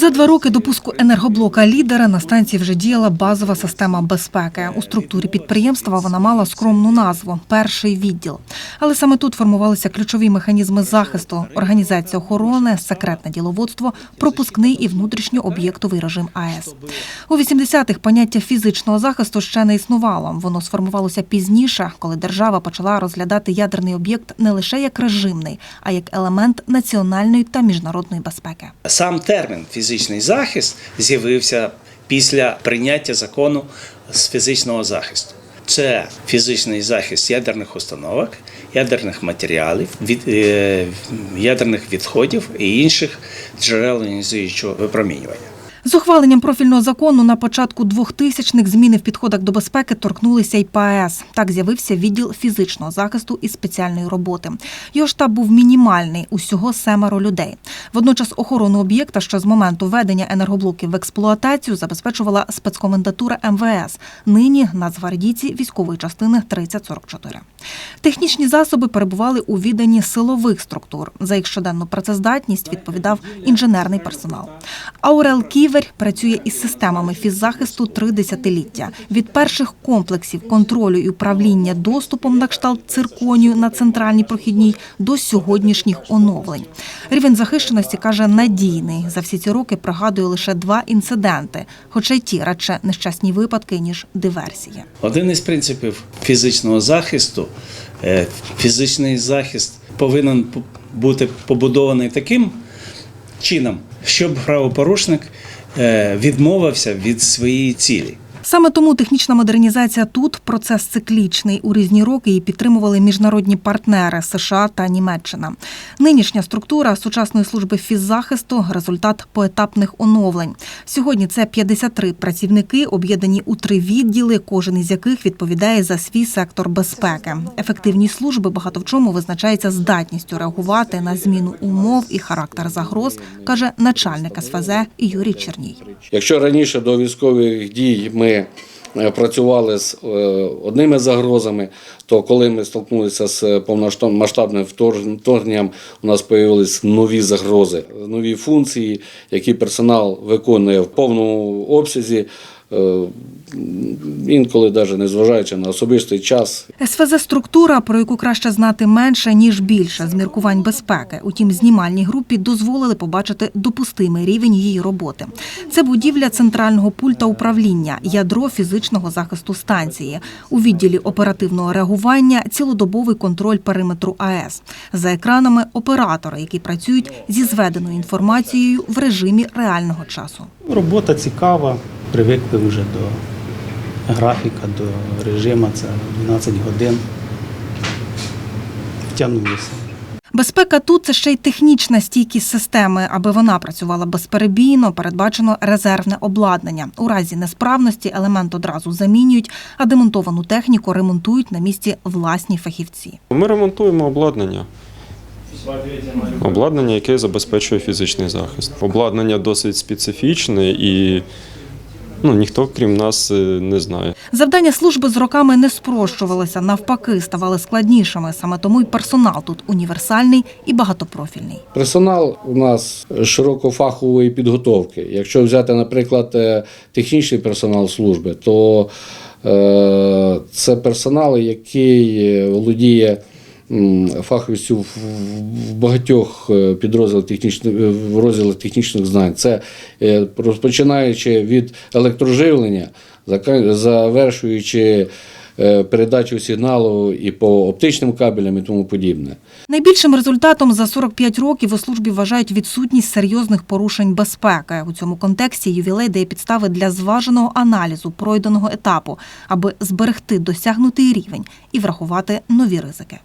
За два роки до пуску енергоблока лідера на станції вже діяла базова система безпеки. У структурі підприємства вона мала скромну назву перший відділ. Але саме тут формувалися ключові механізми захисту: організація охорони, секретне діловодство, пропускний і внутрішньооб'єктовий режим АЕС. У 80-х поняття фізичного захисту ще не існувало. Воно сформувалося пізніше, коли держава почала розглядати ядерний об'єкт не лише як режимний, а як елемент національної та міжнародної безпеки. Сам термін фізичний захист з'явився після прийняття закону з фізичного захисту. Це фізичний захист ядерних установок, ядерних матеріалів, від, е, ядерних відходів і інших джерел іонізуючого випромінювання. З ухваленням профільного закону на початку 2000-х зміни в підходах до безпеки торкнулися й ПАЕС. Так з'явився відділ фізичного захисту і спеціальної роботи. Його штаб був мінімальний, усього семеро людей. Водночас охорону об'єкта, що з моменту введення енергоблоків в експлуатацію забезпечувала спецкомендатура МВС. Нині нацгвардійці військової частини 3044. Технічні засоби перебували у відданні силових структур. За їх щоденну працездатність відповідав інженерний персонал. Аурел Ківер працює із системами фіззахисту три десятиліття. Від перших комплексів контролю і управління доступом на кшталт цирконію на центральній прохідній до сьогоднішніх оновлень. Рівень захищеності каже надійний. За всі ці роки пригадує лише два інциденти, хоча й ті радше нещасні випадки ніж диверсії. Один із принципів фізичного захисту фізичний захист повинен бути побудований таким чином, щоб правопорушник е, відмовився від своєї цілі. Саме тому технічна модернізація тут процес циклічний. У різні роки її підтримували міжнародні партнери США та Німеччина. Нинішня структура сучасної служби фіззахисту – результат поетапних оновлень. Сьогодні це 53 працівники, об'єднані у три відділи, кожен із яких відповідає за свій сектор безпеки. Ефективність служби багато в чому визначається здатністю реагувати на зміну умов і характер загроз, каже начальник СФЗ Юрій Черній. Якщо раніше до військових дій ми е, працювали з е, одними загрозами, то коли ми столкнулися з повномасштабним вторгненням, у нас з'явились нові загрози, нові функції, які персонал виконує в повному обсязі. Е, Інколи навіть незважаючи на особистий час СФЗ – структура, про яку краще знати менше, ніж більше з міркувань безпеки. Утім, знімальній групі дозволили побачити допустимий рівень її роботи. Це будівля центрального пульта управління, ядро фізичного захисту станції. У відділі оперативного реагування цілодобовий контроль периметру АЕС. За екранами оператори, які працюють зі зведеною інформацією в режимі реального часу. Робота цікава, привикли вже до графіка, до режиму, це 12 годин. Втягнулися. Безпека тут це ще й технічна стійкість системи. Аби вона працювала безперебійно, передбачено резервне обладнання. У разі несправності елемент одразу замінюють, а демонтовану техніку ремонтують на місці власні фахівці. Ми ремонтуємо обладнання. Обладнання, яке забезпечує фізичний захист. Обладнання досить специфічне і ну, ніхто, крім нас, е, не знає. Завдання служби з роками не спрощувалися, навпаки, ставали складнішими. Саме тому й персонал тут універсальний і багатопрофільний. Персонал у нас широкофахової підготовки. Якщо взяти, наприклад, е, технічний персонал служби, то е, це персонал, який володіє фаховістю в багатьох е, підрозділах технічних е, розділах технічних знань. Це е, розпочинаючи від електроживлення, завершуючи передачу сигналу і по оптичним кабелям і тому подібне. Найбільшим результатом за 45 років у службі вважають відсутність серйозних порушень безпеки. У цьому контексті ювілей дає підстави для зваженого аналізу пройденого етапу, аби зберегти досягнутий рівень і врахувати нові ризики.